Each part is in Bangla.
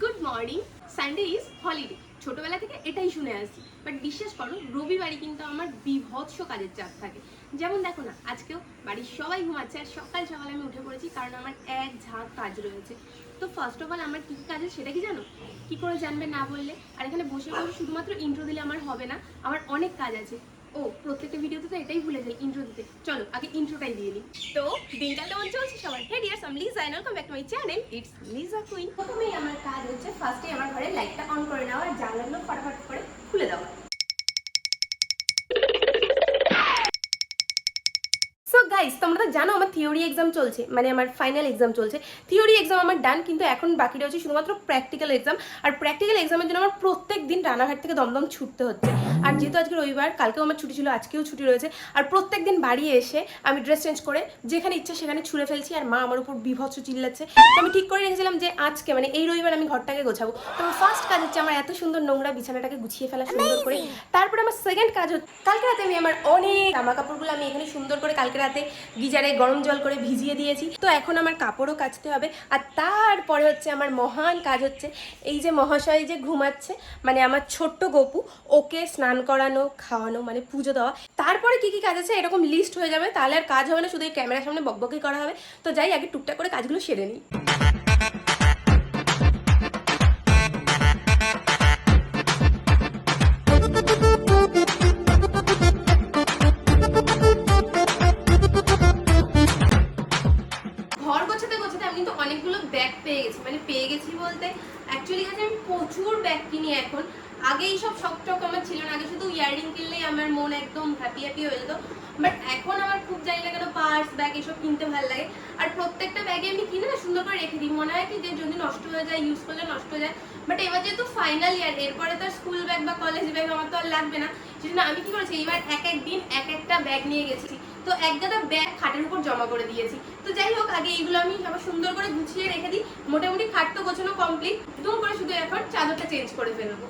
Good morning Sunday is holiday ছোটবেলা থেকে এটাই শুনে আসছি বাট বিশ্বাস করো রবিবারই কিন্তু আমার বিভৎস কাজের চাপ থাকে। যেমন দেখো না, আজকেও বাড়ির সবাই ঘুমাচ্ছে আর সকাল সকাল আমি উঠে পড়েছি কারণ আমার এক ঝাঁক কাজ রয়েছে। তো ফার্স্ট অফ অল আমার কী কী কাজ সেটা কি জানো? কি করে জানবে না বললে? আর এখানে বসে বসে শুধুমাত্র ইন্ট্রো দিলে আমার হবে না, আমার অনেক কাজ আছে। ও, প্রত্যেকটা ভিডিওতে তো এটাই ভুলে যাই ইন্ট্রো দিতে। চলো, আগে ইন্ট্রোটাই দিয়ে নিই। তো দিনটা কেমন চলছে সবার? হে ডিয়ার্স আমি Liza and welcome back to my channel it's Liza Queen প্রথমেই আমার কাজ হচ্ছে ফার্স্টে আমার ঘরে লাইটটা অন করে নেওয়া আর জানলাগুলো ফটাফট করে খুলে দেওয়া। গাইস তোমরা তো জানো আমার থিওরি এক্সাম চলছে মানে আমার ফাইনাল এক্সাম চলছে। থিওরি এক্সাম আমার ডান কিন্তু এখন বাকি রয়েছে শুধুমাত্র প্র্যাকটিক্যাল এক্সাম আর প্র্যাকটিক্যাল এক্সামের জন্য আমার প্রত্যেক দিন রানাঘাট থেকে দমদম ছুটতে হচ্ছে। আর যেহেতু আজকে রবিবার কালকেও আমার ছুটি ছিল আজকেও ছুটি রয়েছে। আর প্রত্যেক দিন বাড়ি এসে আমি ড্রেস চেঞ্জ করে যেখানে ইচ্ছে সেখানে ছুঁড়ে ফেলছি আর মা আমার উপর বিভৎস চিল্লাচ্ছে। তো আমি ঠিক করে রেখেছিলাম যে আজকে মানে এই রবিবার আমি ঘরটাকে গোছাবো। তো আমার ফার্স্ট কাজ হচ্ছে আমার এত সুন্দর নোংরা বিছানাটাকে গুছিয়ে ফেলা সুন্দর করে। তারপরে আমার সেকেন্ড কাজ হচ্ছে কালকে রাতে আমি আমার অনেক জামা কাপড়গুলো আমি এখানে সুন্দর করে কালকে রাতে গিজারে গরম জল করে ভিজিয়ে দিয়েছি। তো এখন আমার কাপড়ও কাচতে হবে। আর তারপরে হচ্ছে আমার মহান কাজ হচ্ছে এই যে মহাশয় যে ঘুমাচ্ছে মানে আমার ছোট্ট গপু ওকে স্নান করানো, খাওয়ানো মানে পুজো দেওয়া। তারপরে কি কি কাজ আছে এরকম লিস্ট হয়ে যাবে, তাহলে আর কাজ হবে না, শুধু এই ক্যামেরার সামনে বকবকি করা হবে। তো যাই, আগে টুকটাক করে কাজগুলো সেরে নিই। আগে এইসব শখ টক আমার ছিল না, আগে শুধু ইয়াররিং কিনলেই আমার মন একদম হ্যাপি হ্যাপি হয়ে যেত। বাট এখন আমার খুব জানি না কেন পার্স ব্যাগ এসব কিনতে ভালো লাগে। আর প্রত্যেকটা ব্যাগে আমি কিনে না সুন্দর করে রেখে দিই। মনে হয় কি যে যদি নষ্ট হয়ে যায় ইউজ করলে নষ্ট হয়ে যায়। বাট এবার যেহেতু ফাইনাল ইয়ার এরপরে তো স্কুল ব্যাগ বা কলেজ ব্যাগ আমার তো আর লাগবে না। সেজন্য আমি কি করেছি, এবার এক এক দিন এক একটা ব্যাগ নিয়ে গেছি। তো এক গাদা ব্যাগ খাটের উপর জমা করে দিয়েছি। তো যাই হোক, আগে এইগুলো আমি আবার সুন্দর করে গুছিয়ে রেখে দিই। মোটামুটি খাট তো গোছানো কমপ্লিট দুম করে শুধু এখন চাদরটা চেঞ্জ করে ফেলব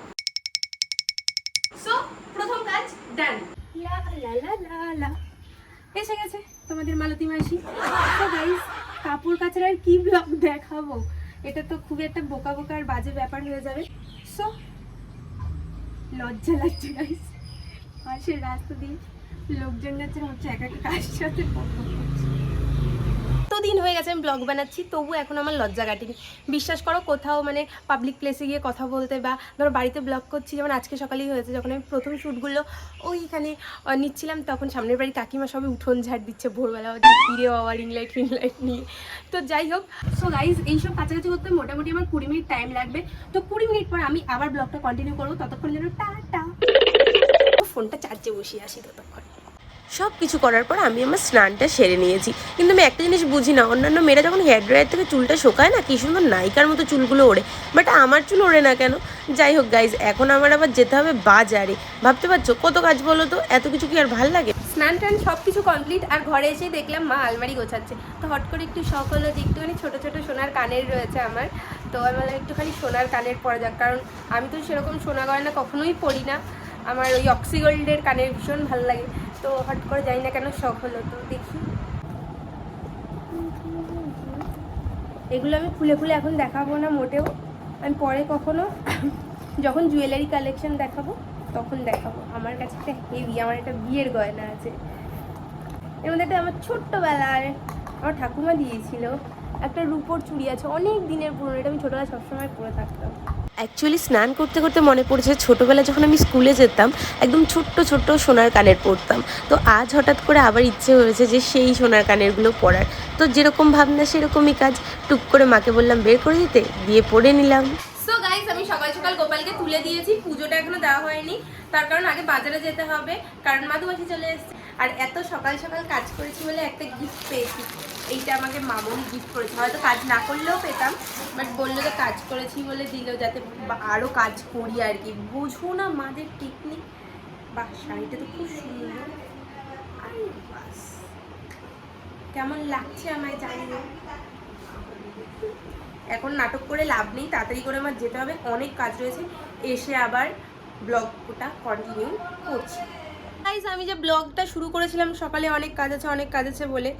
সো প্রথম কাজ ডান লা লা লা লা লা এসে গেছে তোমাদের মালতী মাসি। তো গাইস কাপড় কাচার আর কি ব্লগ দেখাবো? এটা তো খুব একটা বোকা বোকা আর বাজে ব্যাপার হয়ে যাবে। সো লজ্জা লাগছে গাইস পাশের রাস্তা দিয়ে লোকজন যাচ্ছে হচ্ছে এক এক কাজ সাথে বক বক দিন হয়ে গেছে, আমি ব্লগ বানাচ্ছি, তবু এখন আমার লজ্জা কাটেনি। বিশ্বাস করো, কোথাও মানে পাবলিক প্লেসে গিয়ে কথা বলতে বা ধরো বাড়িতে ব্লগ করছি, যেমন আজকে সকালেই হয়েছে, যখন আমি প্রথম শ্যুটগুলো ওইখানে নিচ্ছিলাম, তখন সামনের বাড়ি কাকিমা সবাই উঠোন ঝাড় দিচ্ছে ভোরবেলা ফিরে বাবা রিং লাইট রিং লাইট নিয়ে। তো যাই হোক সো গাইজ এইসব কাছাকাছি করতে মোটামুটি আমার কুড়ি মিনিট টাইম লাগবে। তো কুড়ি মিনিট পর আমি আবার ব্লগটা কন্টিনিউ করব, ততক্ষণ যেন টা ফোনটা চার্জে বসিয়ে আসি ততক্ষণ। সব কিছু করার পর আমি আমার স্নানটা সেরে নিয়েছি। কিন্তু আমি একটা জিনিস বুঝি না, অন্যান্য মেয়েরা যখন হেয়ার ড্রায়ার থেকে চুলটা শোকায় না, কি সুন্দর নায়িকার মতো চুলগুলো ওড়ে। বাট আমার চুল ওড়ে না কেন? যাই হোক গাইজ এখন আমার আবার যেতে হবে বাজারে। ভাবতে পারছ? কত কাজ বলো তো? এত কিছু কি আর ভালো লাগে? স্নান টান সব কিছু কমপ্লিট আর ঘরে এসে দেখলাম মা আলমারি গোছাচ্ছে। তো হট করে একটু শখ হলো যে একটুখানি ছোটো ছোটো সোনার কানের রয়েছে আমার। তো আমি একটুখানি সোনার কানের পরা যাক, কারণ আমি তো সেরকম সোনা গয়না কখনোই পড়ি না। আমার ওই অক্সিগোল্ডের কানের ভীষণ ভালো লাগে। তো হট করে যাই না কেন শখ হলো, তো দেখি। এগুলো আমি খুলে খুলে এখন দেখাবো না মোটেও। আমি পরে কখনো যখন জুয়েলারি কালেকশন দেখাবো, তখন দেখাবো। আমার কাছে একটা হেভি আমার একটা বিয়ের গয়না আছে। এর মধ্যে একটা আমার ছোট্টবেলার আমার ঠাকুমা দিয়েছিল। একটা রূপোর চুড়ি আছে, অনেক দিনের পুরনো, এটা আমি ছোটবেলায় সবসময় পরে থাকতাম। অ্যাকচুয়ালি স্নান করতে করতে মনে পড়েছে ছোটোবেলা যখন আমি স্কুলে যেতাম, একদম ছোট্ট ছোট্ট সোনার কানের পরতাম। তো আজ হঠাৎ করে আবার ইচ্ছে হয়েছে যে সেই সোনার কানেরগুলো পরার। তো যেরকম ভাবনা, সেরকমই কাজ। টুক করে মাকে বললাম, বের করে দিতে। দিয়ে পরে নিলাম। সকাল গোপালকে তুলে দিয়েছি, পুজোটা এখনও দেওয়া হয়নি। তার কারণ আগে বাজারে যেতে হবে, কারণ মাধুবাসী চলে এসেছে। আর এত সকাল সকাল কাজ করেছি বলে একটা গিফট পেয়েছি। এইটা আমাকে মামুন গিফট করেছে। হয়তো কাজ না করলেও পেতাম বাট বলল যে কাজ করেছি বলে দিল যাতে বা- আরও কাজ করি আর কি। বুঝো না মাদের টেকনিক বাহ, শাড়িটা তো খুব সুন্দর। বাস। কেমন লাগছে আমায় জানি না এখন নাটক করে লাভ নেই, তাড়াতাড়ি করে আমার যেতে হবে। অনেক কাজ রয়েছে। এসে আবার ব্লগটা কন্টিনিউ করছি। গাইজ আমি যে ব্লগটা শুরু করেছিলাম, সকালে অনেক কাজ আছে, অনেক কাজ আছে বলে।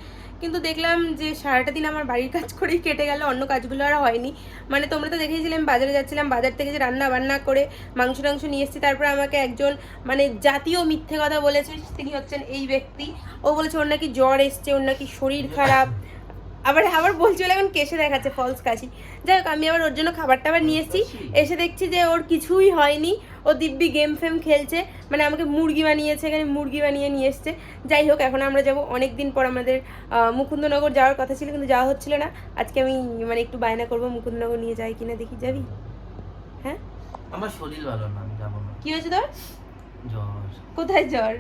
কিন্তু দেখলাম যে সারাটা দিন আমার বাড়ির কাজ করেই কেটে গেল, অন্য কাজগুলো আর হয়নি। মানে তোমরা তো দেখেইছিলে, আমি বাজারে যাচ্ছিলাম, বাজার থেকে যে রান্না বান্না করে মাংস টাংস নিয়ে এসেছি, তারপর আমাকে একজন মানে জাতীয় মিথ্যে কথা বলেছে, তিনি হচ্ছেন এই ব্যক্তি। ও বলেছে, ওর নাকি জ্বর এসছে, ওর নাকি শরীর খারাপ। আবার আবার বলছিল এখন কেসে দেখাচ্ছে ফলস কাশি। যাই হোক আমি আবার ওর জন্য খাবার টাবার নিয়ে এসেছি। এসে দেখছি যে ওর কিছুই হয়নি। ও দিব্যি গেম ফেম খেলছে। মানে আমাকে মুরগি বানিয়েছে এখানে মুরগি বানিয়ে নিয়ে এসছে। যাই হোক এখন আমরা যাব। অনেক দিন পর আমাদের মুকুন্দনগর যাওয়ার কথা ছিল কিন্তু যাওয়া হচ্ছিল না। আজকে আমি মানে একটু বায়না করব মুকুন্দনগর নিয়ে যাই কিনা দেখি যাবি? হ্যাঁ? আমার শরীর ভালো না আমি যাব না। কি হয়েছে তোর? জ্বর। কোথায় জ্বর?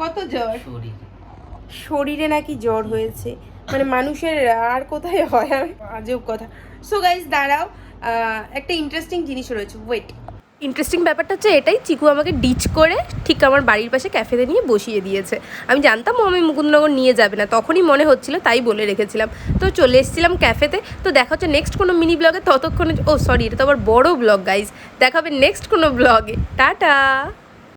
কত জ্বর? শরীর। শরীরে নাকি জ্বর হয়েছে। মানে মানুষের আর কোথায় হয়? আজব কথা। সো গাইজ দাঁড়াও। একটা ইন্টারেস্টিং জিনিস রয়েছে। ওয়েট ইন্টারেস্টিং ব্যাপারটা হচ্ছে এটাই, চিকু আমাকে ডিচ করে ঠিক আমার বাড়ির পাশে ক্যাফেতে নিয়ে বসিয়ে দিয়েছে। আমি জানতাম ও আমি মুকুন্দনগর নিয়ে যাবে না, তখনই মনে হচ্ছিল, তাই বলে রেখেছিলাম। তো চলে এসেছিলাম ক্যাফেতে তো। দেখা হচ্ছে নেক্সট কোনো মিনি ব্লগে ততক্ষণে ও সরি এটা তো আবার বড় ব্লগ গাইজ দেখা হবে নেক্সট কোনো ব্লগে টাটা!